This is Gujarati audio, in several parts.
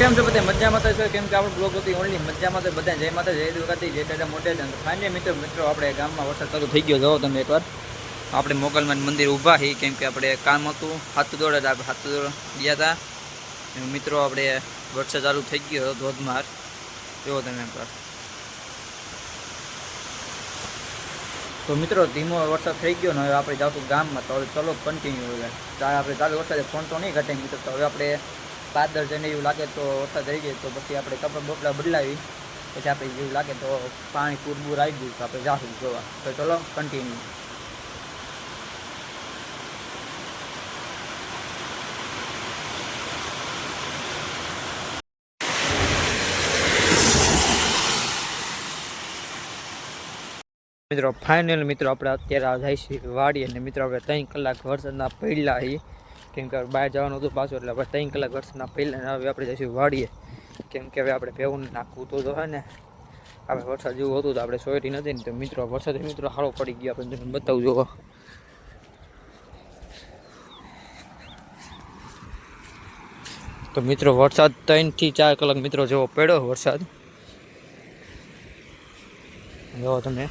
કેમ છો બધા? મજામાં તો છો? કેમ કે આપણો બ્લોગ હતી ઓનલી મજામાં તો બધા જય માતા જય દુર્ગાથી જય દાદા મોટે છે. ફાઇનલી મિત્રો મિત્રો, આપણે ગામમાં વરસાદ ચાલુ થઈ ગયો. જવો તમે એકવાર. આપણે મોગલમાન મંદિર ઊભા છીએ કેમ કે આપણે કામ હતું. હાથ દોડ આપણે હાથ દોડ ગયા હતા. મિત્રો, આપણે વરસાદ ચાલુ થઈ ગયો ધોધમાર. જોવો તમે એકવાર. તો મિત્રો, ધીમો વરસાદ થઈ ગયો ને, હવે આપણે જાઉં ગામમાં. તો હવે ચલો કન્ટિન્યુ હવે. આપણે ચાલુ વરસાદે ફોન તો નહીં ઘટે મિત્રો. તો હવે આપણે પાદર જઈને એવું લાગે તો વરસાદ રહી જાય તો પછી આપણે કપડાં બપડા બદલાવી, પછી આપણે જેવું લાગે તો પાણી પૂરબૂર આવી ગયું તો આપણે જાશું જોવા. તો ચલો કન્ટિન્યુ મિત્રો ફાઇનલ મિત્રો, આપણે અત્યારે જાય છે વાડી અને મિત્રો, આપણે ત્રણ કલાક વરસાદના પડલા કેમ કે બહાર જવાનું હતું પાછું, એટલે આપણે ત્રણ કલાક વરસાદના પહેલાં હવે આપણે જઈશું વાડીએ. કેમ કે હવે આપણે ભેવું નાખવું તો હોય ને. આપણે વરસાદ જેવું હતું તો આપણે સોયરી નથી ને, તો મિત્રો, વરસાદ મિત્રો સારો પડી ગયો આપણે તમને બતાવું જોવો. તો મિત્રો, વરસાદ ત્રણથી ચાર કલાક મિત્રો જેવો પડ્યો, વરસાદ. જોવો તમે.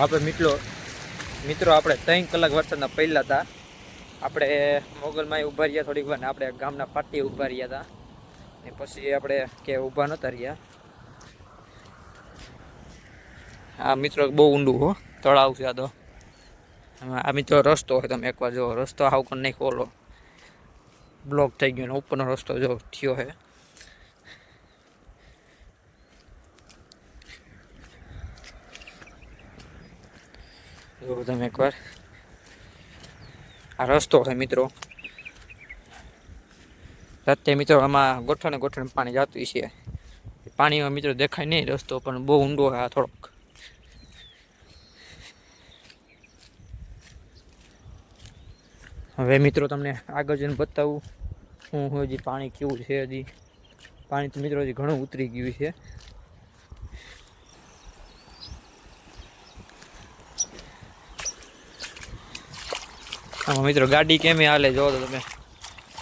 આપણે મિત્રો મિત્રો આપણે ત્રણ કલાક વરસાદના પહેલાં હતા. આપણે મોગલમાં ઊભા રહ્યા થોડીક વાર ને આપણે ગામના પાટીએ ઊભા રહ્યા હતા. ને પછી આપણે કે ઊભા નહોતા રહ્યા. આ મિત્રો બહુ ઊંડું હો, તળાવ છે આ તો. આ મિત્રો રસ્તો હોય તમે એકવાર જો રસ્તો આવું કરી નહીં ખોલો. બ્લોક થઈ ગયો ને ઉપરનો રસ્તો જો થયો છે. જો તમે એકવાર. આ રસ્તો છે મિત્રો. રાતે મિત્રો આમાં ગોઠણ ગોઠણ પાણી જતું છે. પાણીમાં મિત્રો દેખાય નહીં રસ્તો, પણ બહુ ઊંડો આ થોડોક. હવે મિત્રો તમને આગળ જઈને બતાવું હું હજી પાણી કેવું છે હજી. પાણી તો મિત્રો હજી ઘણું ઉતરી ગયું છે. આમાં મિત્રો ગાડી કેમ હાલે જો તમે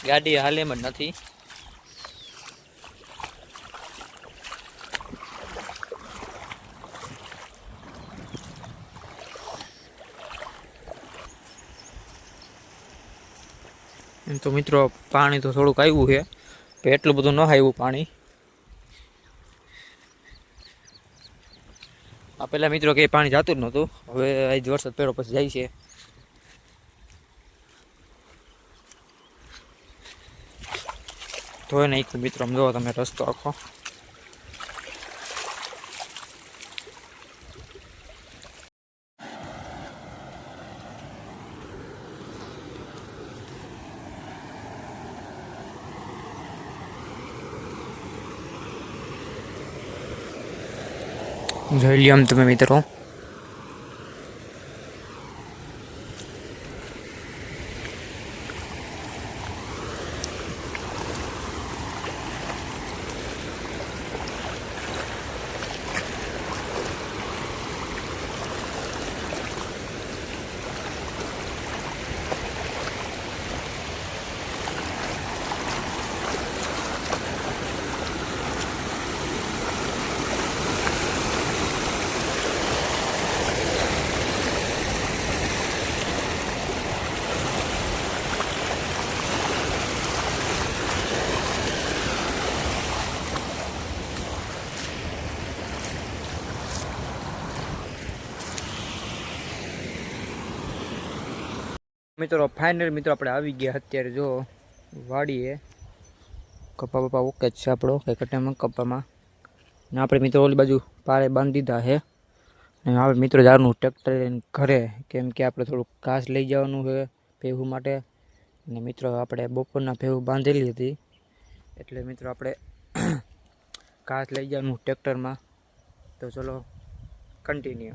ગાડી હાલે એમ જ નથી. એમ તો મિત્રો પાણી તો થોડુંક આવ્યું છે એટલું બધું ન આવ્યું પાણી. આ પેલા મિત્રો કે પાણી જતું જ નહોતું, હવે આજ વરસાદ પહેલો પછી જાય છે. ધોઈ નાખ્યું મિત્રો જોવો તમે રસ્તો આખો જોઈ લ્યો તમે મિત્રો મિત્રો ફાઇનલ મિત્રો, આપણે આવી ગયા અત્યારે જો વાડીએ. કપા બપા ઓકે જ છે આપણો કટામાં કપામાં. ને આપણે મિત્રો ઓલી બાજુ પારે બાંધી દીધા છે. અને હવે મિત્રો જવાનું ટ્રેક્ટર લઈને ઘરે, કેમ કે આપણે થોડુંક ઘાસ લઈ જવાનું છે ભેહું માટે. ને મિત્રો, આપણે બપોરના ભેહું બાંધેલી હતી. એટલે મિત્રો, આપણે ઘાસ લઈ જવાનું ટ્રેક્ટરમાં તો ચલો કન્ટિન્યુ